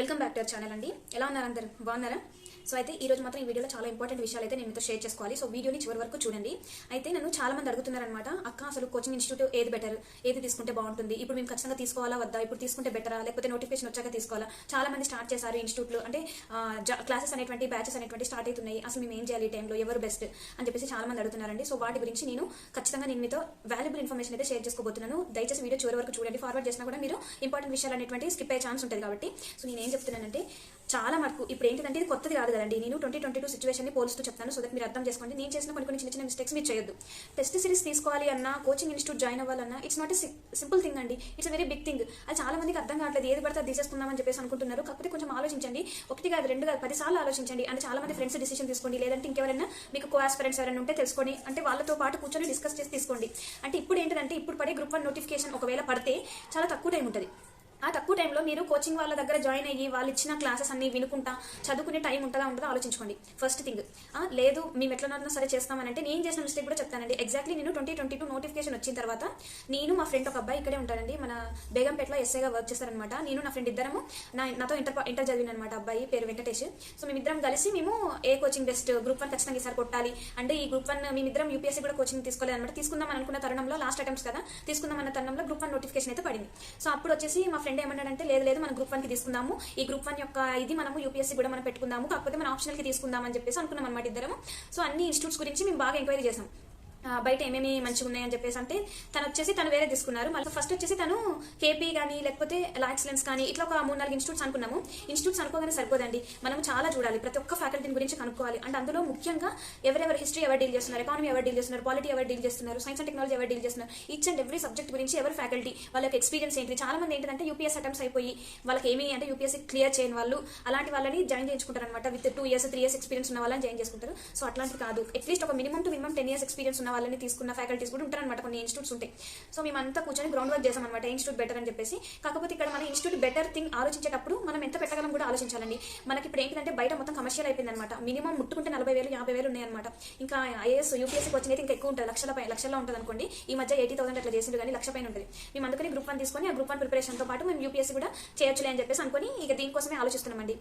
Welcome back to our channel అండి. ఎలా ఉన్నారు అందరు? బాగున్నారా? సో అయితే ఈ రోజు మాత్రం ఈ వీడియోలో చాలా ఇంపార్టెంట్ విషయాలు అయితే నేను మీతో షేర్ చేసుకోవాలి. సో వీడియోని చివరి వరకు చూడండి. అయితే నన్ను చాలా మంది అడుగుతున్నారనమాట అక్క అసలు కోచింగ్ ఇన్స్టిట్యూట్ ఏది బెటర్ ఏది తీసుకుంటే బాగుంటుంది? ఇప్పుడు మేము ఖచ్చితంగా తీసుకోవాలా? వద్దా? ఇప్పుడు తీసుకుంటే బెటరా లేకపోతే నోటిఫికేషన్ వచ్చాక తీసుకోవాలా? చాలా మంది స్టార్ట్ చేశారు ఇన్స్టిట్యూట్లో అంటే క్లాసెస్ అనేటువంటి బ్యాచెస్ అనేటువంటి స్టార్ట్ అవుతున్నాయి. అసలు మేము ఏం చేయాలి ఈ టైంలో ఎవరు బెస్ట్ అని చెప్పేసి చాలా మంది అడుగుతున్నారండి. సో వాటి గురించి నేను ఖచ్చితంగా నేను మీతో వాల్యుబుల్ ఇన్ఫర్మేషన్ అయితే షేర్ చేసుకోబోతున్నాను. దయచేసి వీడియో చివరి వరకు చూడండి. ఫార్వర్డ్ చేసినా కూడా మీరు ఇంపార్టెంట్ విషయాలు అనేటువంటి స్కిప్ అయ్యే ఛాన్స్ ఉంటుంది కాబట్టి. సో నేను ఏం చెప్తున్నానంటే చాలా మటుకు ఇప్పుడు ఏంటంటే ఇది కొత్తది కాదు కదండి. నేను ట్వంటీ ట్వంటీ టూ సిచువేషన్ని పోలుస్తూ చెప్తాను. సో దట్ మీరు అర్థం చేసుకోండి. నేను చేసిన కొన్ని కొన్ని చిన్న చిన్న మిస్టేక్స్ మీరు చేయొద్దు. టెస్ట్ సిరీస్ తీసుకోవాలి అన్నా కోచింగ్ ఇన్స్టిట్యూట్ జాయిన్ అవ్వాలన్నా ఇట్స్ నాట్ సింపుల్ థింగ్ అండి. ఇట్స్ వెరీ బిగ్ థింగ్ అది చాలా మందికి అర్థం కావట్లేదు. ఏది పడితే అది తీసేసుకుందామని చెప్పేసి అనుకుంటున్నారు. కాకపోతే కొంచెం ఆలోచించండి. ఒకటి కాదు రెండు కాదు పది సార్లు ఆలోచించండి. అంటే చాలా మంది ఫ్రెండ్స్ డిసిషన్ తీసుకోండి. లేదంటే ఇంకెవరైనా మీకు కో ఫ్రెండ్స్ ఎవరైనా ఉంటే తెలుసుకోండి అంటే వాళ్ళతో పాటు కూర్చొని డిస్కస్ చేసి తీసుకోండి. అంటే ఇప్పుడు ఏంటంటే ఇప్పుడు పడే గ్రూప్ వన్ నోటిఫికేషన్ ఒకవేళ పడితే చాలా తక్కువ టైం ఉంటుంది. ఆ తక్కువ టైంలో మీరు కోచింగ్ వాళ్ళ దగ్గర జాయిన్ అయ్యి వాళ్ళు ఇచ్చిన క్లాసెస్ అన్ని వినుకుంటా చదువుకునే టైం ఉంటుందా ఉంటుందా ఆలోచించుకోండి. ఫస్ట్ థింగ్ లేదు మేము ఎట్లనన్నా సరే చేస్తామనంటే నేను చేసిన మిస్టేక్ కూడా చెప్తానండి. ఎగ్జాక్ట్లీ నేను ట్వంటీ ట్వంటీ టూ నోటిఫికేషన్ వచ్చిన తర్వాత నేను మా ఫ్రెండ్ ఒక అబ్బాయి ఇక్కడే ఉంటాడండి. మన బేగంపేటలో ఎస్ఐగా వర్క్ చేస్తారనమాట. నేను నా ఫ్రెండ్ ఇద్దరము నా నాతో ఇంటర్ ఇంటర్ చదివిన అనమాట అబ్బాయి పేరు వెంకటేష్. సో మేమిద్దరం కలిసి మేము ఏ కోచింగ్ బెస్ట్ గ్రూప్ వన్ ఖచ్చితంగా ఈసారి కొట్టాలి. అంటే ఈ గ్రూప్ వన్ మేమిద్దరం యూపీఎస్సీ కూడా కోచింగ్ తీసుకోలేదు అనమాట. తీసుకుందాం అనుకున్న తరుణంలో లాస్ట్ అటెంప్ట్స్ కదా తీసుకుందాం అన్న తరుణంలో గ్రూప్ వన్ నోటిఫికేషన్ అయితే పడింది. సో అప్పుడు వచ్చేసి మా ఫ్రెండ్ ఏమన్నాడంటే లేదు లేదు మనం గ్రూప్ వన్కి తీసుకుందాము. ఈ గ్రూప్ వన్ యొక్క ఇది మనము యూపీఎస్సీ కూడా మనం పెట్టుకుందాము. కాకపోతే మనం ఆప్షనల్కి తీసుకుందాం అని చెప్పేసి అనుకున్నాం అనమాట ఇద్దరం సో అన్ని ఇన్స్టిట్యూట్స్ గురించి మేము బాగా ఎంక్వైరీ చేసాం. బయట ఏమేమి మంచిగా ఉన్నాయని చెప్పేసి అంటే తను వచ్చేసి తను వేరే తీసుకున్నారు. మళ్ళీ ఫస్ట్ వచ్చేసి తను కేపీ కానీ లేకపోతే లా ఎక్సలెన్స్ కానీ ఇట్లా ఒక మూడు నాలుగు ఇన్స్టిట్యూట్స్ అనుకున్నాము. ఇన్స్టిట్యూట్స్ అనుకోగానే సరిపోదండి. మనం చాలా చూడాలి. ప్రతి ఒక్క ఫ్యాకల్టీని గురించి కనుక్కోవాలి. అండ్ అందులో ముఖ్యంగా ఎవరెవరు హిస్టరీ ఎవరు డీల్ చేస్తున్నారు ఎకానమీ ఎవరు డీల్ చేస్తున్నారు పాలిటీ ఎవరు డీల్ చేస్తున్నారు సైన్స్ అండ్ టెక్నాలజీ ఎవరు డీల్ చేస్తున్నారు. ఈచ్ అండ్ ఎవ్రీ సబ్జెక్ట్ గురించి ఎవరు ఫ్యాకల్టీ వాళ్ళకి ఎక్స్పీరియన్స్ ఏంటి? చాలా మంది ఏంటంటే యూపీఎస్ అటెంప్ట్స్ అయిపోయి వాళ్ళకి ఏమి అంటే యూపీఎస్సీ క్లియర్ చేయని వాళ్ళు అలాంటి వాళ్ళని జాయిన్ చేయించుకుంటారు అనమాట with two years three years experience ఉన్న వాళ్ళని జాయిన్ చేసుకుంటారు. సో అట్లాంటి కాదు. అట్లీస్ట్ ఒక minimum to minimum ten years experience ఉన్న వాళ్ళని తీసుకున్న ఫ్యాకల్టీస్ కూడా ఉంటారనమాట కొన్ని ఇన్స్టిట్యూట్స్ ఉంటాయి. సో మేమంతా కూర్చొని గ్రౌండ్ వర్క్ చేసాం అనమాట ఇన్స్టిట్యూట్ బెటర్ అని చెప్పేసి. కాకపోతే ఇక్కడ మన ఇన్స్టిట్యూట్ బెటర్ థింగ్ ఆలోచించేటప్పుడు మనం ఎంత పెట్టగలం కూడా ఆలోచించాలండి. మనకి ఇప్పుడు ఏంటంటే బయట మొత్తం కమర్షియల్ అయిపోయింది అనమాట మినిమం ముట్టుకుంటే నలభై వేలు యాభై వేలు ఉన్నాయన్నమాట. ఇంకా ఐఏఎస్ యూపీఎస్సీకి కోచింగ్ అయితే ఇంకా ఎక్కువ ఉంటుంది లక్షల పై లక్షల్లో ఉంటుంది అనుకోండి. ఈ మధ్య ఎయిటీ థౌసండ్ అట్లా చేసిండు కానీ లక్ష పైన ఉంటుంది. మేము అందుకని గ్రూప్ వన్ తీసుకొని ఆ గ్రూప్ వన్ ప్రిపరేషన్తో పాటు మేము యూపీఎస్సీ కూడా చేయొచ్చులే అని చెప్పేసి అనుకుని ఇక దీనికోసమే ఆలోచిస్తున్నామండి.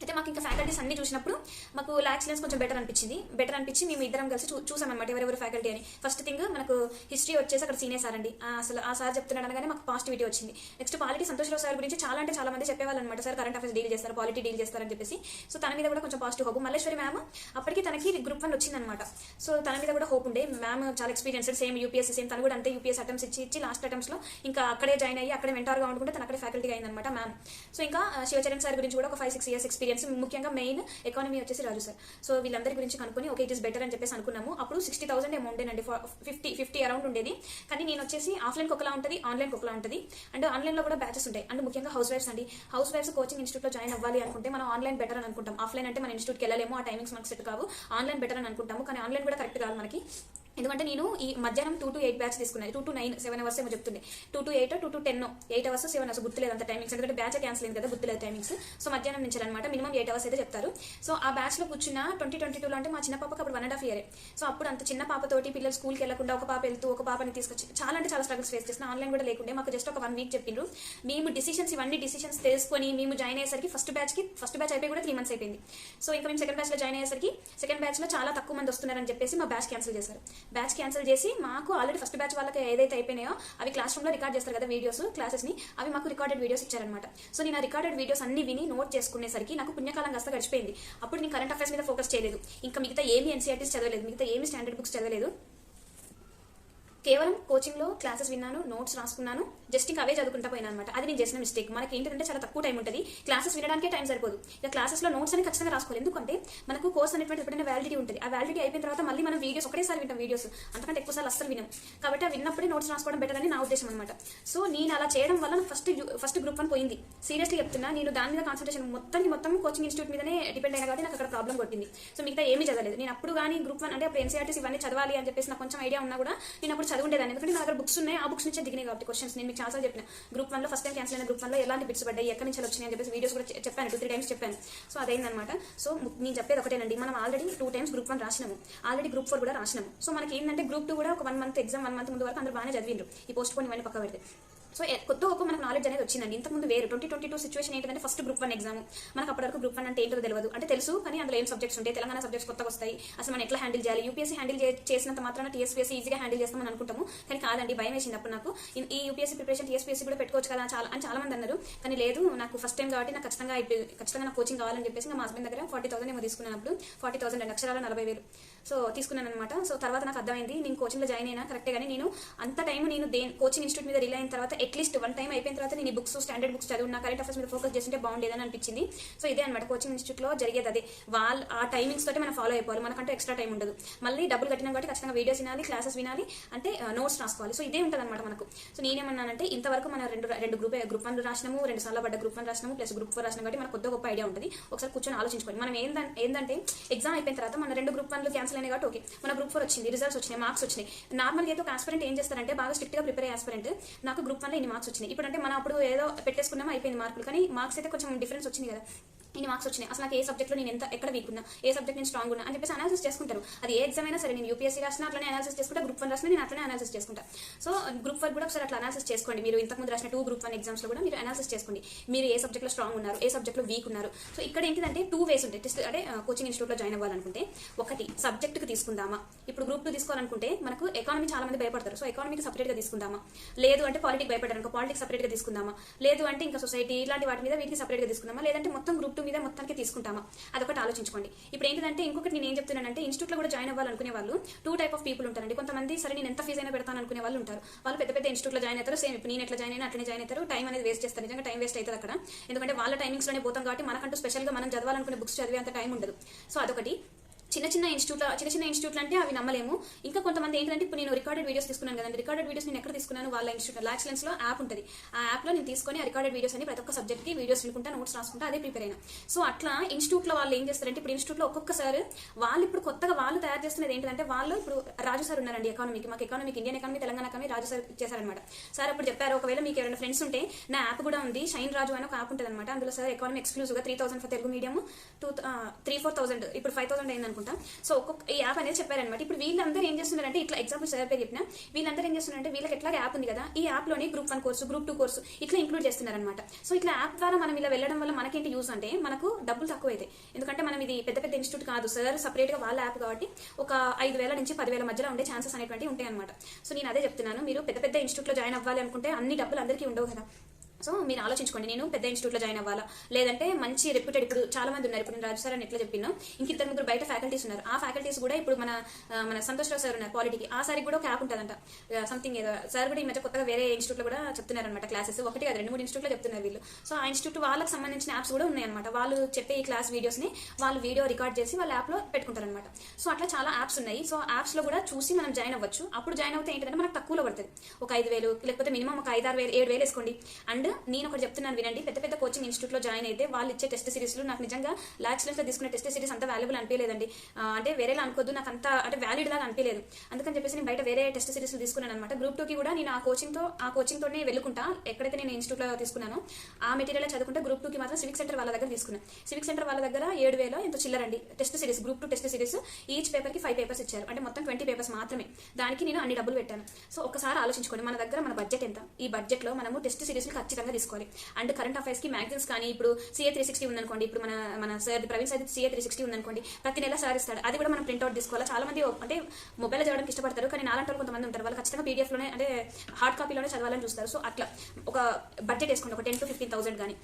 అయితే మాకు ఇంకా ఫ్యాకల్టీస్ అన్ని చూసినప్పుడు మాకు లా ఎక్సలెన్స్ కొంచెం బెటర్ అనిపించింది. బెటర్ అనిపించి మేము ఇద్దరం కలిసి చూ అనమాట ఎవరెవరు ఫ్యాకల్టీ అని. ఫస్ట్ థింగ్ మనకు హిస్టరీ వచ్చేసి అక్కడ సీనియర్ సార్ అండి. ఆ అసలు ఆ సార్ చెప్తున్నాడు అనగానే మాకు పాజిటివిటీ వచ్చింది. నెక్స్ట్ పాలిటీ సంతోషరావు సార్ గురించి చాలా అంటే చాలా మంది చెప్పేవాళ్ళు అనమాట సార్ కరెంట్ అఫైర్స్ డీల్ చేస్తారు పాలిటీ డీల్ చేస్తారని చెప్పేసి. సో తన మీద కూడా కొంచెం పాజిటివ్ హోప్ మల్లేశ్వరి మ్యామ్ అప్పటికి తనకి గ్రూప్ వన్ వచ్చిందనమాట సో తన మీద కూడా హోప్ ఉండే. మ్యామ్ చాలా ఎక్స్పీరియన్స్డ్ సేమ్ యూపీఎస్సీ సేమ్ తను కూడా అంతే యూపీఎస్ అటెంప్ట్స్ ఇచ్చి ఇచ్చి లాస్ట్ అటెంప్ట్స్లో ఇంకా అక్కడే జాయిన్ అయ్యి అక్కడే మెంటార్గా ఉండుకుంటే తన అక్కడే ఫ్యాకల్టీ అయిందనమాట మ్యామ్ సో ఇంకా శివచరణ్ సార్ గురించి కూడా ఒక ఫైవ్ సిక్స్ ఇయర్స్ ఎక్స్పీరియన్స్ ముఖ్యంగా మెయిన్ ఎకానమీ వచ్చేసి రాజు సార్. సో వీళ్ళందరి గురించి కనుక్కొని ఓకే ఇట్ ఇస్ బెటర్ అని చెప్పేసి అనుకున్నాము. అప్పుడు సిక్స్టీ థౌసండ్ ఏమో ఉండేనండి ఫిఫ్టీ ఫిఫ్టీ అరౌండ్ ఉండేది. కానీ నేను వచ్చేసి ఆఫ్లైన్ ఒకలా ఉంటుంది ఆన్లైన్ ఒకలా ఉంటుంది. అండ్ ఆన్లైన్లో కూడా బ్యాచెస్ ఉంటాయి. అండ్ ముఖ్యంగా హౌస్ వైఫ్స్ అండి. హౌస్ వైఫ్స్ కోచింగ్ ఇన్స్టిట్యూట్లో జాయిన్ అవ్వాలి అనుకుంటే మనం ఆన్లైన్ బెటర్ అని అనుకుంటాం. ఆఫ్లైన్ అంటే మన ఇన్స్టిట్యూట్కి వెళ్ళలేము ఆ టైమింగ్స్ మనకు సెట్ కావు. ఆన్లైన్ బెటర్ అని అనుకుంటాము. కానీ ఆన్లైన్ కూడా కరెక్ట్ కాదు మనకి. ఎందుకంటే నేను ఈ మధ్యాహ్నం టూ టు ఎయిట్ బ్యాచ్ తీసుకున్నాను two to nine seven hours ఏమో చెప్తుంది two to eight two to ten eight hours seven hours గుర్తులేదు అంత టైమింగ్స్ ఎందుకంటే బ్యాచ్ క్యాన్సిల్ అయింది కదా గుర్తులేదు టైమింగ్స్ సో మధ్యాహ్నం నుంచి అనమాట మినిమం ఎయిట్ అవర్స్ అయితే చెప్తారు. సో ఆ బ్యాచ్లో కూర్చున్న ట్వంటీ ట్వంటీ టూలో అంటే మా చిన్న పాపకి అప్పుడు one and half year so అప్పుడు అంత చిన్న పాపతోటి పిల్లలు స్కూల్కి వెళ్ళకుండా ఒక పాప వెళ్తూ ఒక పాపని తీసుకొచ్చి చాలా అంటే చాలా స్ట్రగుల్స్ ఫేస్ చేసిన ఆన్లైన్ కూడా లేకుండే. మాకు జస్ట్ ఒక వన్ వీక్ చెప్పిండ్రు. మేము డిసిషన్స్ ఇవన్నీ డిసిషన్స్ తెలుసుకొని మేము జాయిన్ అయ్యేసరికి ఫస్ట్ బ్యాచ్కి ఫస్ట్ బ్యాచ్ అయిపోయి కూడా త్రీ మంత్స్ అయిపోయింది. సో ఇంకా మేము సెకండ్ బ్యాచ్లో జాయిన్ అయ్యేసరికి సెకండ్ బ్యాచ్లో చాలా తక్కువ మంది వస్తున్నారని చెప్పేసి మా బ్యాచ్ క్యాన్సిల్ చేశారు. బ్యాచ్ క్యాన్సిల్ చేసి మాకు ఆల్రెడీ ఫస్ట్ బ్యాచ్ వాళ్ళకి ఏదైతే అయిపోయినాయో అవి క్లాస్ రూమ్లో రికార్డ్ చేస్తారు కదా వీడియోస్ క్లాసెస్ని అవి మాకు రికార్డెడ్ వీడియోస్ ఇచ్చారనమాట సో నేను ఆ రికార్డెడ్ వీడియోస్ అన్ని విని నోట్ చేసుకునేసరికి నాకు పుణ్యకాలం కాస్త గడిచిపోయింది. అప్పుడు నేను కరెంట్ అఫైర్స్ మీద ఫోకస్ చేయలేదు. ఇంకా మిగతా ఏమి ఎన్సీఆర్టీస్ చదవలేదు మిగతా ఏమి స్టాండర్డ్ బుక్స్ చదవలేదు. కేవలం కోచింగ్లో క్లాసెస్ విన్నాను నోట్స్ రాసుకున్నాను జస్ట్ ఇంకా అవే చదువుకుంటా పోయినా అనమాట అది నేను చేసిన మిస్టేక్ మనకి ఏంటంటే చాలా తక్కువ టైం ఉంటుంది. క్లాసెస్ వినడానికే టైం సరిపోదు. ఇక క్లాసెస్లో నోట్స్ అని ఖచ్చితంగా రాసుకోవాలి ఎందుకంటే మనకు కోర్స్ అనేటువంటి ఎప్పుడైనా వ్యాలిడిటీ ఉంటుంది. ఆ వ్యాలిడిటీ అయిపోయిన తర్వాత మళ్ళీ మనం వీడియోస్ ఒకటేసారి వింటాం వీడియోస్ అంతకంటే ఎక్కువసార్లు అస్సలు వినం కాబట్టి ఆ విన్నప్పుడే నోట్స్ రాసుకోవడం బెటర్ అని నా ఉద్దేశం అనమాట సో నేను అలా చేయడం వల్ల ఫస్ట్ ఫస్ట్ గ్రూప్ వన్ పోయింది. సీరియస్లీ చెప్తున్నా నేను దాని మీద కాన్సన్ట్రేషన్ మొత్తానికి మొత్తం కోచింగ్ ఇన్స్టిట్యూట్ మీదనే డిపెండ్ అయినా కాబట్టి నాకు అక్కడ ప్రాబ్లం కొట్టింది. సో మిగతా ఏమీ చదవలేదు. నేను అప్పుడు కానీ గ్రూప్ వన్ అంటే అప్పుడు ఎన్సీఆర్టీస్ ఇవన్నీ చదవాలి అని చెప్పేసి నాకు కొంచెం ఐడియా ఉన్నా కూడా నేను అప్పుడు చదివిండేదాన్ని. ఎందుకంటే నా దగ్గర బుక్స్ ఉన్నాయి. ఆ బుక్స్ నుంచే దిగినాయి కాబట్టి క్వశ్చన్స్ నేను మీకు చాలా చెప్పిన. గ్రూప్ వన్లో ఫస్ట్ టైం క్యాన్సిల్ అయిన గ్రూప్ వన్లో ఎలాంటి బిట్స్ పడ్డాయి? ఎక్కడి నుంచి వచ్చినాయి? అని చెప్పేసి వీడియోస్ కూడా చెప్పాను. టూ త్రీ టైమ్స్ చెప్పాను. సో అదైందనమాట సో నేను చెప్పేది ఒకటేనండి. మనం already two times group one రాసినాము. Already group four కూడా రాసినాము. సో మనకి ఏంటంటే గ్రూప్ టూ కూడా ఒక one month exam one month ముందు వరకు అందరూ బాగానే చదివిండ్రు. ఈ పోస్ట్ పోన్ ఇవన్నీ పక్క పెడితే. సో ఎ- కొత్త మనకు నాలెడ్జ్ అనేది వచ్చిందండి. ఇంతకుముందు వేరు. ట్వంటీ ట్వంటీ టూ సిచువేషన్ ఏంటంటే ఫస్ట్ గ్రూప్ వన్ ఎగ్జామ్ మనకు అప్పటివరకు గ్రూప్ వన్ అంటే ఏంటో తెలియదు అంటే తెలుసు కానీ అందులో ఏం సబ్జెక్ట్స్ ఉంటాయి? తెలంగాణ సబ్జెక్ట్స్ కొత్తగా వస్తాయి. అసలు మనం ఎట్లా హ్యాండిల్ చేయాలి? యూపీఎస్సీ హ్యాండిల్ చేసినంత మాత్రాన టీఎస్పీఎస్సీ ఈజీగా హ్యాండిల్ చేస్తామని అనుకుంటాము. కానీ కాదండి భయం వేసింది అప్పుడు నాకు. ఈ- యూపీఎస్సీ ప్రిపరేషన్ టీఎస్పీఎస్సీ కూడా పెట్టుకోవచ్చు కదా చాలా అని చాలా మంది అన్నారు. కానీ లేదు నాకు ఫస్ట్ టైం కాబట్టి నాకు ఖచ్చితంగా ఖచ్చితంగా నాకు కోచింగ్ కావాలని చెప్పేసి మా హస్బెండ్ దగ్గర ఫార్టీ థౌసండ్ ఏమో తీసుకున్నప్పుడు ఫార్టీ థౌసండ్ రెండు నలభై వేలు. సో తీసుకున్నాను అనమాట సో తర్వాత నాకు అర్థమైంది నేను కోచింగ్లో జాయిన్ అయినా కరెక్టే కానీ నేను అంత టైం నేను కోచింగ్ ఇన్స్టిట్యూట్ మీద రిలే అయిన తర్వాత అట్లీస్ట్ వన్ టైం అయిపోయిన తర్వాత నేను బుక్స్ స్టాండర్డ్ బుక్స్ చదివి నా కరెంట్ అఫేర్స్ మీద ఫోకస్ చేస్తుంటే బాగుండేదని అనిపించింది. సో ఇదే అనమాట కోచింగ్ ఇన్స్టిట్యూట్లో జరిగేది అదే. వాళ్ళ ఆ టైమింగ్స్ తోటి మనం ఫాలో అయిపోవాలి మనకంటూ ఎక్స్ట్రా టైం ఉండదు. మళ్ళీ డబ్బులు కట్టిన కాబట్టి ఖచ్చితంగా వీడియోస్ వినాలి క్లాసెస్ వినాలి అంటే నోట్స్ రాసుకోవాలి. సో ఇదే ఉంటుంది అనమాట మనకు. సో నేనేమన్నానంటే ఇంతవరకు మనం రెండు రెండు గ్రూప్ గ్రూప్ వన్ రాసినాము రెండు సార్లు పడ్డ గ్రూప్ వన్ రాసినాము ప్లస్ గ్రూప్ ఫోర్ రాసినాం కాబట్టి మనకు కొద్ది గొప్ప ఐడియా ఉంటుంది. ఒకసారి కూర్చొని ఆలోచించుకోండి. మనం ఏందంటే ఏంటంటే ఎగ్జామ్ అయిపోయిన తర్వాత మన రెండు గ్రూప్ వన్లు క్యాన్సిల్ అయినాయి కాబట్టి ఓకే. మన గ్రూప్ ఫోర్ వచ్చింది రిజల్ట్స్ వచ్చినాయి మార్క్స్ వచ్చినాయి. నార్మల్గా అయితే ఒక ఆస్పిరెంట్ ఏం చేస్తారంటే బాగా స్ట్రిక్ట్గా ప్రిపేర్ అయ్యే ఆస్పిరెంట్ నాకు గ్రూప్ వన్లో ఇన్ని మార్క్స్ వచ్చినాయి. ఇప్పుడు అంటే మనం అప్పుడు ఏదో పెట్టేసుకున్నామో అయిపోయింది మార్కులు. కానీ మార్క్స్ అయితే కొంచెం డిఫరెన్స్ వచ్చింది కదా. ఇన్ని మార్క్స్ వచ్చినాయి. అసలు నాకు ఏ సబ్జెక్ట్లో నేను ఎంత ఎక్కడ వీక్ ఉన్నా ఏ సబ్జెక్ట్ నేను స్ట్రాంగ్ ఉన్నా అని చెప్పేసి అనాలిసిస్ చేసుకుంటారు. అది ఏ ఎగ్జామ్ అయినా సరే నేను యూపీఎస్సీ రాసిన అట్లనే అనాలిసిస్ చేసుకుంటా గ్రూప్ వన్ రాసిన నేను అట్లనే అనాలిసిస్ చేసుకుంటా. సో గ్రూప్ వన్ కూడా ఒకసారి అట్లా అనాలిసిస్ చేసుకోండి. మీరు ఇంతకుముందు రాసిన టూ గ్రూప్ వన్ ఎగ్జామ్స్ కూడా మీరు అనాలిసిస్ చేసుకోండి. మీరు ఏ సబ్జెక్ట్లో స్ట్రాంగ్ ఉన్నారు ఏ సబ్జెక్ట్లో వీక్ ఉన్నారు. సో ఇక్కడ ఏంటిదంటే టూ వేస్ ఉంటాయి. టెస్ట్ అంటే కోచింగ్ ఇన్స్టిట్యూట్లో జాయిన్ అవ్వాలనుకుంటే ఒకటి సబ్జెక్ట్కి తీసుకుందామా? ఇప్పుడు గ్రూప్ టూ తీసుకోవాలనుకుంటే మనకు ఎకానమీ చాలా మంది భయపడతారు. సో ఎకానమీకి సపరేట్గా తీసుకుందామా? లేదు అంటే పాలిటిక్ భయపడ్డారు పాలిటిక్స్ సపరేట్గా తీసుకుందామా? లేదు అంటే ఇంకా సొసైటీ ఇలాంటి వాటి మీద వీటికి సపరేట్గా తీసుకుందామా? లేదంటే మొత్తం గ్రూప్ చుట్టూ మీద మొత్తానికి తీసుకుంటామా? అదొకటి ఆలోచించుకోండి. ఇప్పుడు ఏంటంటే ఇంకొకటి నేను ఏం చెప్తున్నానంటే ఇన్స్టిట్యూట్లో కూడా జాయిన్ అవ్వాలనుకునే వాళ్ళు టూ టైప్ ఆఫ్ పీపుల్ ఉంటారండి. కొంతమంది సరే నేను ఎంత ఫీజు అయినా పెడతాను అనుకునే వాళ్ళు ఉంటారు. వాళ్ళు పెద్ద పెద్ద ఇన్స్టిట్యూట్లో జాయిన్ అవుతారు. సేమ్ ఇప్పుడు నేను ఎట్లా జాయిన్ అయినా అట్లనే జాయిన్ అవుతారు. టైం అనేది వేస్ట్ చేస్తారు. నిజంగా టైం వేస్ట్ అవుతుంది అక్కడ. ఎందుకంటే వాళ్ళ టైమింగ్స్లోనే పోతాం కాబట్టి మనకంటూ స్పెషల్గా మనం చదవాలనుకునే బుక్స్ చదివే అంత టైం ఉండదు. సో అదొకటి. చిన్న చిన్న ఇన్స్టిట్యూట్ చిన్న చిన్న ఇన్స్టిట్యూట్లు అంటే అవి నమ్మలేము. ఇంకా కొంతమంది ఏంటంటే ఇప్పుడు నేను రికార్డెడ్ వీడియోస్ తీసుకున్నాను కదండి. రికార్డెడ్ వీడియోస్ నేను ఎక్కడ తీసుకున్నాను? వాళ్ళ ఇన్స్టిట్యూట్ లాక్సెన్స్లో యాప్ ఉంటుంది. ఆ యాప్లో నేను తీసుకొని రికార్డెడ్ వీడియోస్ అని ప్రతి ఒక్క సబ్జెక్ట్కి వీడియోస్ వినుకుంటా నోట్స్ రాసుకుంటా అదే ప్రిపేర్ అయినా. సో అట్లా ఇన్స్టిట్యూట్లో వాళ్ళు ఏం చేస్తారంటే ఇప్పుడు ఇన్స్టిట్యూట్లో ఒక్కొక్కసారి వాళ్ళు ఇప్పుడు కొత్తగా వాళ్ళు తయారు చేస్తున్నది ఏంటంటే వాళ్ళు ఇప్పుడు రాజు సార్ ఉన్నారండి ఎకానమీకి మాకు ఎకానమీకి Indian economy Telangana economy Raju sir చేశారనమాట సార్ అప్పుడు చెప్పారు ఒకవేళ మీకు ఎవరైనా ఫ్రెండ్స్ ఉంటే నా యాప్ కూడా ఉంది. షైన్ రాజు అని ఒక యాప్ ఉంటుంది అనమాట అందులో సార్ ఎకానమీ ఎక్స్క్లూజివ్గా three thousand for Telugu medium two three four thousand ఇప్పుడు ఫైవ్ థౌసండ్ అయింది అనుకుంటా. సో ఒక్కొక్క ఈ యాప్ అనేది చెప్పారనమాట. ఇప్పుడు వీళ్ళందరూ ఏం చేస్తున్నారంటే ఇట్లా ఎగ్జాంపుల్ సార్ పేరు చెప్పిన వీళ్ళందరూ ఏం చేస్తున్నారంటే వీళ్ళకి ఎట్లా యాప్ ఉంది కదా ఈ యాప్లోనే group one course group two course ఇట్లా ఇంక్లూడ్ చేస్తున్నారనమాట. సో ఇట్లా యాప్ ద్వారా మనం ఇలా వెళ్ళడం వల్ల మనకేంటి యూస్ అంటే మనకు డబ్బులు తక్కువ అవుతాయి ఎందుకంటే మనం ఇది పెద్ద పెద్ద ఇన్స్టిట్యూట్ కాదు సార్ సపరేట్గా వాళ్ళ యాప్ కాబట్టి ఒక ఐదు వేల నుంచి పదివేల మధ్యలో ఉండే ఛాన్సెస్ అనేటువంటి ఉంటాయి అనమాట సో నేను అదే చెప్తున్నాను. మీరు పెద్ద పెద్ద ఇన్స్టిట్యూట్లో జాయిన్ అవ్వాలి అనుకుంటే అన్ని డబ్బులు అందరికీ ఉండవు కదా. సో మీరు ఆలోచించుకోండి. నేను పెద్ద ఇన్స్టిట్యూట్లో జాయిన్ అవ్వాలా? లేదంటే మంచి రెప్యూటెడ్ ఇప్పుడు చాలా మంది ఉన్నారు. ఇప్పుడు నేను రాజు సార్ అని ఎట్లా చెప్పినా ఇంక ఇద్దరు ముగ్గురు బయట ఫ్యాకల్టీస్ ఉన్నారు. ఆ ఫ్యాకల్టీస్ కూడా ఇప్పుడు మన మన సంతోష్రావు సార్ ఉన్నారు పాలిటీకి ఆ సారి కూడా ఒక యాప్ ఉంటుందంట. సంథింగ్ ఏదో. సార్ కూడా ఈ మధ్య కొత్తగా వేరే ఇన్స్టిట్యూట్లో కూడా చెప్తున్నారు అనమాట క్లాసెస్ ఒకటి కాదు రెండు మూడు ఇన్స్టిట్యూట్లో చెప్తున్నారు వీళ్ళు. సో ఆ ఇన్స్టిట్యూట్ వాళ్ళకి సంబంధించిన యాప్స్ కూడా ఉన్నాయన్నమాట. వాళ్ళు చెప్పే ఈ క్లాస్ వీడియోస్ని వాళ్ళు వీడియో రికార్డ్ చేసి వాళ్ళ యాప్లో పెట్టుకుంటారు అనమాట సో అట్లా చాలా యాప్స్ ఉన్నాయి. సో యాప్స్లో కూడా చూసి మనం జాయిన్ అవ్వచ్చు. అప్పుడు జాయిన్ అవుతే ఏంటంటే మనకు తక్కువలో పడుతుంది. ఒక ఐదు వేలు లేకపోతే మినిమం ఒక ఐదు ఆరు వేలు ఏడు వేలు వేసుకోండి. అండ్ నేను ఒకటి చెప్తున్నాను వినండి. పెద్ద పెద్ద కోచింగ్ ఇన్స్టిట్యూట్లో జాయిన్ అయితే వాళ్ళు ఇచ్చే టెస్ట్ సిరీస్లో నాకు నిజంగా లాక్స్లో తీసుకునే టెస్ట్ సిరీస్ అంత వాల్యుబుల్ అనిపించలేదండి. అంటే వేరేలా అనుకోద్దు నాకు అంత అంటే వ్యాలిడ్ లాగా అనిపించలేదు. అందుకని చెప్పేసి నేను బయట వేరే టెస్ట్ సిరీస్ తీసుకున్నాను అనమాట గ్రూప్ టూ కి కూడా నేను ఆ కోచింగ్తో ఆ కోచింగ్ తోనే వెళ్ళుకుంటా. ఎక్కడైతే నేను ఇన్స్టిట్యూట్లో ఆ మెటీరియల్ చదువుకుంటే గ్రూప్ టూ కి మాత్రం సివిక్ సెంటర్ వాళ్ళ దగ్గర తీసుకున్నాను సివిక్ సెంటర్ వాళ్ళ దగ్గర ఏడు వేల ఎంతో చిల్లరండి test series group two test series each పేపర్కి ఫైవ్ పేపర్స్ ఇచ్చారు. అంటే మొత్తం ట్వంటీ పేపర్స్ మాత్రమే. దానికి నేను అన్ని డబ్బులు పెట్టాను. సో ఒకసారి ఆలోచించుకోండి మన దగ్గర మన బడ్జెట్ ఎంత? ఈ బడ్జెట్లో మనము టెస్ట్ సిరీస్ ఖచ్చితంగా తీసుకోవాలి. అండ్ కరెంట్ అఫైర్స్కి మ్యాగజైన్స్ కానీ ఇప్పుడు సిఏ త్రీ సిక్స్టీ ఉందనుకోండి ఇప్పుడు మన మన sir Praveen sir CA three sixty ఉందనుకోండి ప్రతి నెల సార్ ఇస్తాడు. అది కూడా మనం ప్రింట్అవుట్ తీసుకోవాలి? చాలా మంది అంటే మొబైల్ చదవడానికి ఇష్టపడతారు కానీ నాలంటి వాళ్ళు కొంతమంది ఉంటారు. వాళ్ళు ఖచ్చితంగా పీడిఎఫ్లోనే అంటే హార్డ్ కాపీలోనే చదవాలని చూస్తారు. సో అట్లా ఒక బడ్జెట్ వేసుకోండి ఒక టెన్ టు ఫిఫ్టీన్ థౌసండ్ కానీ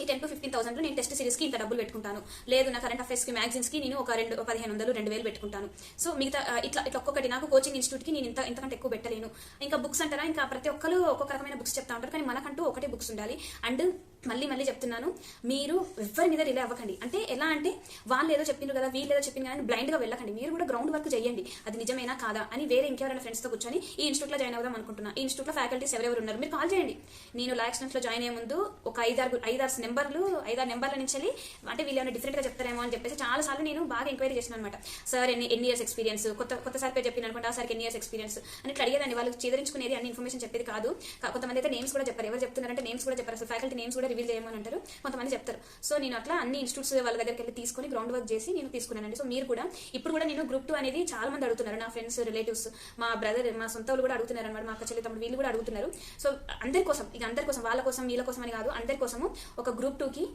ఈ టెన్ టు ఫిఫ్టీన్ థౌసండ్ నేను టెస్ట్ సిరీస్కి ఇంత డబ్బులు పెట్టుకుంటాను. లేదు నా కరెంట్ అఫైర్స్కి కి నేను ఒక రెండు పదిహేను వందలు రెండు వేలు పెట్టుకుంటాను. సో మిగతా ఇట్లా ఇట్లా ఒక్కొక్కటి నాకు కోచింగ్ ఇన్స్టిట్యూట్కి నేను ఇంత ఇంతకంటే ఎక్కువ పెట్టలేను. ఇంకా బుక్స్ అంటారా? ఇంకా ప్రతి ఒక్కరు ఒక్కొక్క రకమైన బుక్స్ చెప్తా ఉంటారు. కానీ మనకంటూ ఒకటే బుక్స్ ఉండాలి. అండ్ మళ్ళీ మళ్ళీ చెప్తున్నాను మీరు ఎవరి మీద రిలే అవ్వకండి. అంటే ఎలా అంటే వాళ్ళు ఏదో చెప్పిండ్రు కదా వీళ్ళు ఏదో చెప్పింది కానీ బ్లైండ్గా వెళ్ళకండి. మీరు కూడా గ్రౌండ్ వర్క్ చేయండి అది నిజమేనా కాదా అని వేరే ఇంకెవరైనా ఫ్రెండ్స్తో కూర్చొని ఈ ఇన్స్టిట్యూట్లో జాయిన్ అవుదాం అనుకుంటున్నా. ఈ ఇన్స్టిట్యూట్లో ఫ్యాకల్టీస్ ఎవరెవరు ఉన్నారు? మీరు కాల్ చేయండి. నేను లాక్స్లో జాయిన్ అయ్యే ముందు ఒక ఐదారు ఐదారు నెంబర్లు ఐదారు నెంబర్ల నుంచి వెళ్ళి అంటే వీళ్ళు ఏమైనా డిఫరెంట్గా చెప్తారేమో అని చెప్పేసి చాలా సార్లు నేను బాగా ఎంక్వైరీ చేసిన అనమాట సార్ ఎన్ని ఎన్ని ఇయర్స్ ఎక్స్పీరియన్స్ కొత్త కొత్త సార్ పేరు చెప్పిన అనుకుంటే ఆ ah, సార్కి ఎన్ని ఇయర్స్ ఎక్స్పీరియన్స్ అని ఇట్లా అడిగేదాన్ని వాళ్ళు చేదరించుకునేది అన్ని ఇన్ఫర్మేషన్ చెప్పేది కాదు. కొంతమంది అయితే నేమ్స్ కూడా చెప్పారు. ఎవరు చెప్తున్నారంటే నేమ్స్ కూడా చెప్పారు. అసలు ఫ్యాకల్టీ నేమ్స్ కూడా రివీల్ చేయమని అంటారు. కొంతమంది చెప్తారు. సో నేను అట్లా అన్ని ఇన్స్టిట్యూట్స్ వాళ్ళ దగ్గరికి వెళ్ళి తీసుకొని గ్రౌండ్ వర్క్ చేసి నేను తీసుకున్నానండి. సో మీరు కూడా ఇప్పుడు కూడా నేను గ్రూప్ టూ అనేది చాలా మంది అడుగుతున్నారు. నా ఫ్రెండ్స్ రిలేటివ్స్ మా బ్రదర్ మా సొంత వాళ్ళు కూడా అడుగుతున్నారు అనమాట మా అక్క చెల్లి తమ్ముడు వీళ్ళు కూడా అడుగుతున్నారు. సో అందరి కోసం ఇక అందరి కోసం వాళ్ళ కోసం వీళ్ళ కోసం అని కాదు అందరి కోసము ఒక గ్రూప్ టూకి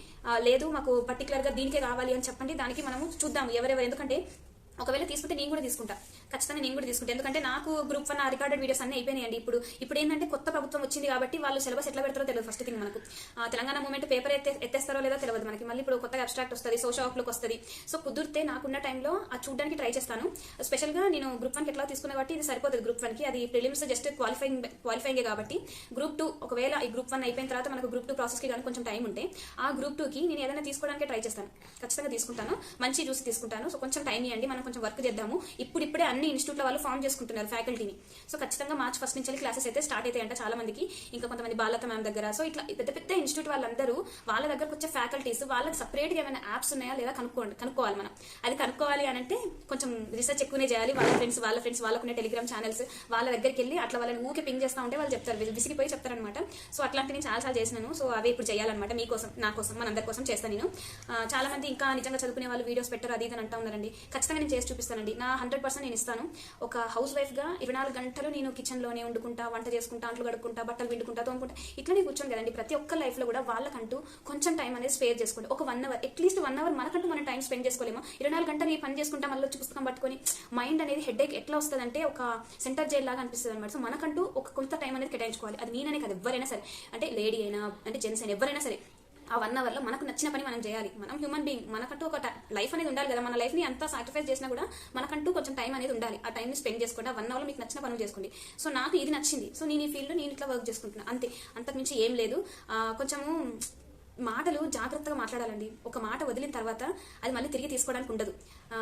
లేదు మాకు పర్టికులర్గా దీనికే కావాలి అని చెప్పండి. దానికి మనము చూద్దాం ఎవరెవరు. ఎందుకంటే ఒకవేళ తీసుకుంటే నేను కూడా తీసుకుంటా. ఖచ్చితంగా నేను కూడా తీసుకుంటా. ఎందుకంటే నాకు గ్రూప్ వన్ రికార్డెడ్ వీడియోస్ అన్ని అయిపోయినాయండి. ఇప్పుడు ఇప్పుడు ఏంటంటే కొత్త ప్రభుత్వం వచ్చింది కాబట్టి వాళ్ళు సిలబస్ ఎట్లా పెడతారో తెలియదు ఫస్ట్ థింగ్ మనకు. ఆ, తెలంగాణ మూమెంట్ పేపర్ ఎత్తే ఎత్తేస్తారో లేదో తెలియదు మనకి. మళ్ళీ ఇప్పుడు కొత్తగా అబ్స్ట్రాక్ట్ వస్తుంది సోషల్ వర్క్లోకి వస్తుంది. సో కుదిరితే నాకున్న టైంలో అది చూడడానికి ట్రై చేస్తాను. స్పెషల్గా నేను గ్రూప్ వన్కి ఎట్లా తీసుకున్నా కాబట్టి ఇది సరిపోతుంది గ్రూప్ వన్కి. అది ప్రిలిమ్స్ జస్ట్ క్వాలిఫైయింగ్ క్వాలిఫైయింగ్ కాబట్టి. గ్రూప్ టూ ఒకవేళ ఈ గ్రూప్ వన్ అయిపోయిన తర్వాత మనకు గ్రూప్ టూ ప్రాసెస్కి కానీ కొంచెం టైం ఉంటే ఆ గ్రూప్ టూ కి నేను ఏదైనా తీసుకోవడానికి ట్రై చేస్తాను. ఖచ్చితంగా తీసుకుంటాను. మంచి చూసి తీసుకుంటాను. సో కొంచెం టైం ఇవ్వండి మనం కొంచెం వర్క్ చేద్దాము. ఇప్పుడు ఇప్పుడే అన్ని ఇన్స్టిట్యూట్ల వాళ్ళు ఫామ్ చేసుకుంటున్నారు ఫ్యాకల్టీని సో ఖచ్చితంగా మార్చ్ ఫస్ట్ నుంచి క్లాసెస్ అయితే స్టార్ట్ అవుతాయంట చాలా మందికి. ఇంకా కొంతమంది బాలత మ్యామ్ దగ్గర. సో ఇట్లా పెద్ద పెద్ద ఇన్స్టిట్యూట్ వాళ్ళందరూ వాళ్ళ దగ్గరకు వచ్చే ఫ్యాకల్టీస్ వాళ్ళకి సపరేట్గా ఏమైనా యాప్స్ ఉన్నాయా లేదా కనుక్కోండి కనుక్కోవాలి మనం. అది కనుక్కోవాలి అని అంటే కొంచెం రీసెర్చ్ ఎక్కువనే చేయాలి. వాళ్ళ ఫ్రెండ్స్ వాళ్ళ ఫ్రెండ్స్ వాళ్ళకున్న టెలిగ్రామ్ ఛానల్స్ వాళ్ళ దగ్గరికి వెళ్ళి అట్లా వాళ్ళని ఊకే పింగ్ చేస్తా ఉంటే వాళ్ళు చెప్తారు. వి- విసిగిపోయి చెప్తారనమాట సో అట్లాంటి నేను చాలా చాలా చేసినాను. సో అవే ఇప్పుడు చేయాలన్నమాట. మీకోసం నా కోసం మనందరి కోసం చేస్తాను నేను. చాలా మంది ఇంకా నిజంగా చదువుకునే వాళ్ళు వీడియోస్ పెట్టారు అది ఇది అని అంటా ఉన్నారండి. ఖచ్చితంగా నేను చేసి చూపిస్తానండి. నా హండ్రెడ్ పర్సెంట్ నేను ఇస్తాను. ఒక హౌస్ వైఫ్గా ఇరవై నాలుగు గంటలు నేను కిచెన్లోనే వండుకుంటా వంట చేసుకుంటా అంట్లు కడుక్కుంటా బట్టలు పిండుకుంటా తోముకుంటా. ఇట్లనే కూర్చోను కదండి ప్రతి ఒక్క లైఫ్లో కూడా వాళ్ళకంటూ కొంచెం టైం అనేది స్పేర్ చేసుకోండి. ఒక one hour at least one hour మనకంటూ మనం టైం స్పెండ్ చేసుకోలేము. ఇరవై నాలుగు గంటలు నేను పని చేసుకుంటా మళ్ళీ వచ్చి పుస్తకం పట్టుకొని మైండ్ అనేది హెడ్ ఎట్లా వస్తుందంటే ఒక సెంటర్ జైల్ లాగా అనిపిస్తుంది అనమాట సో మనకంటూ ఒక కొంత టైం అనేది కేటాయించుకోవాలి. అది నేననే కదా ఎవరైనా సరే. అంటే లేడీ అయినా అంటే జెంట్స్ అయినా ఎవరైనా సరే. ఆ వన్ అవర్లో మనకు నచ్చిన పని మనం చేయాలి. మనం హ్యూమన్ బీయింగ్ మనకంటూ ఒక లైఫ్ అనేది ఉండాలి కదా. మన లైఫ్ని అంత సాక్రిఫైస్ చేసినా కూడా మనకంటూ కొంచెం టైం అనేది ఉండాలి. ఆ టైంని స్పెండ్ చేసుకోండి. ఆ వన్ అవర్లో మీకు నచ్చిన పనులు చేసుకోండి. సో నాకు ఇది నచ్చింది. సో నేను ఈ ఫీల్డ్లో నేను ఇట్లా వర్క్ చేసుకుంటున్నాను అంతే. అంతకుమించి ఏం లేదు. కొంచెము మాటలు జాగ్రత్తగా మాట్లాడాలండి. ఒక మాట వదిలిన తర్వాత అది మళ్ళీ తిరిగి తీసుకోవడానికి ఉండదు.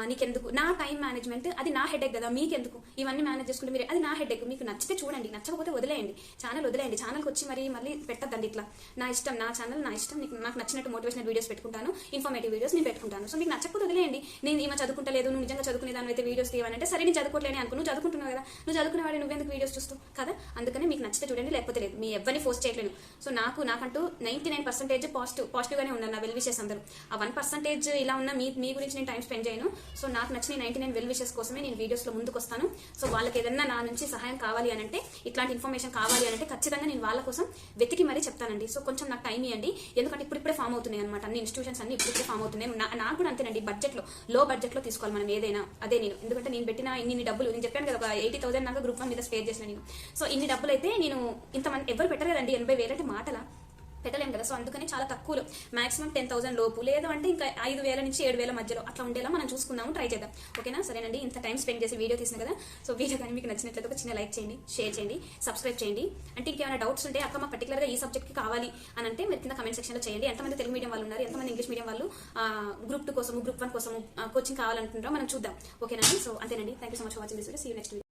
నీకెందుకు? నా టైం మేనేజ్మెంట్ అది నా హెడేక్ కదా మీకెందుకు? ఇవన్నీ మేనేజ్ చేసుకుంటే మీరు అది నా హెడేక్. మీకు నచ్చితే చూడండి నచ్చకపోతే వదిలేయండి. ఛానల్ వదిలేయండి. ఛానల్కి వచ్చి మరి మళ్ళీ పెట్టద్దండి ఇట్లా. నా ఇష్టం నా ఛానల్ నా ఇష్టం నీకు నాకు నచ్చినట్టు మోటివేషనల్ వీడియోస్ పెట్టుకుంటాను ఇన్ఫర్మేటివ్ వీడియోస్ నేను పెట్టుకుంటాను. సో మీకు నచ్చకపోతే వదిలేయండి. నేను ఏమో చదువుకుంటలేదు నువ్వు నిజంగా చదువుకునే దాని అయితే వీడియోస్ తీయమని సరే నేను చదువుకోలేని అనుకో నువ్వు చదువుకుంటున్నావు కదా. నువ్వు చదువుకునేవాడు నువ్వెందుకు వీడియోస్ చూస్తావు? కదా? అందుకనే మీకు నచ్చితే చూడండి లేకపోతే లేదు. మీ ఎవరిని ఫోర్స్ చేయట్లేదు. సో నాకు నాకంటూ నైన్టీ నైన్ పర్సెంటేజ్ పాజిటివ్ పాజిటివ్గానే ఉన్నారు నా వెల్ విషెస్ అందరూ. ఆ వన్ పర్సెంటేజ్ ఇలా ఉన్న మీ మీ గురించి నేను టైం స్పెండ్ చేయను. సో నాకు నచ్చిన నైన్టీ నైన్ వెల్ విషెస్ కోసమే నేను వీడియోస్లో ముందుకు వస్తాను సో వాళ్ళకి ఏదన్నా నా నుంచి సహాయం కావాలి అని అంటే ఇట్లాంటి ఇన్ఫర్మేషన్ కావాలి అని అంటే ఖచ్చితంగా నేను వాళ్ళ కోసం వెతికి మరీ చెప్తానండి. సో కొంచెం నాకు టైం ఇవ్వండి ఎందుకంటే ఇప్పుడు ఇప్పుడే ఫామ్ అవుతున్నాయి అనమాట అన్ని ఇన్స్టిట్యూషన్స్ అన్ని ఇప్పుడు ఫామ్ అవుతున్నాయి. నా- నాకు కూడా అంతేనండి. బడ్జెట్లో లో బడ్జెట్లో తీసుకోవాలి మనం ఏదైనా. అదే నేను. ఎందుకంటే నేను పెట్టిన ఇన్ని డబ్బులు నేను చెప్పాను కదా ఒక ఎయిటీ థౌసండ్ నాకు గ్రూప్ వన్ మీద స్పేర్ చేసిన నేను. సో ఇన్ని డబ్బులు అయితే నేను ఇంతమంది ఎవరు పెట్టరు కదండి ఎనభై వేలంటే మాటలా మాటల. పెట్టలేం కదా. సో అందుకని చాలా తక్కువలో. మాక్సిమం టెన్ థౌసండ్ లోపు. లేదు అంటే ఇంకా ఐదు వేల నుంచి ఏడు వేల మధ్యలో అట్లా ఉండేలా మనం చూసుకుందాము ట్రై చేద్దాం. ఓకేనా? సరేనండి. ఇంత టైం స్పెండ్ చేసి వీడియో తీసిన కదా. సో వీడియో కానీ మీకు నచ్చినట్లయితే ఒక చిన్న లైక్ చేయండి షేర్ చేయండి సబ్స్క్రైబ్ చేయండి. అంటే ఇంకేమైనా డౌట్స్ ఉంటే అక్క మాకు పర్టికులర్గా ఈ సబ్జెక్ట్కి కావాలి అని అంటే మీరు కింద కమెంట్ సెక్షన్లో చేయండి. ఎంతమంది తెలుగు మీడియం వాళ్ళు ఉన్నారు ఎంతమంది ఇంగ్లీష్ మీడియం వాళ్ళు గ్రూప్ టూ కోసం గ్రూప్ వన్ కోసం కోచింగ్ కావాలనుకుంటారో మనం చూద్దాం. ఓకేనండి సో అంతేనండి. Thank you so much watching this video see next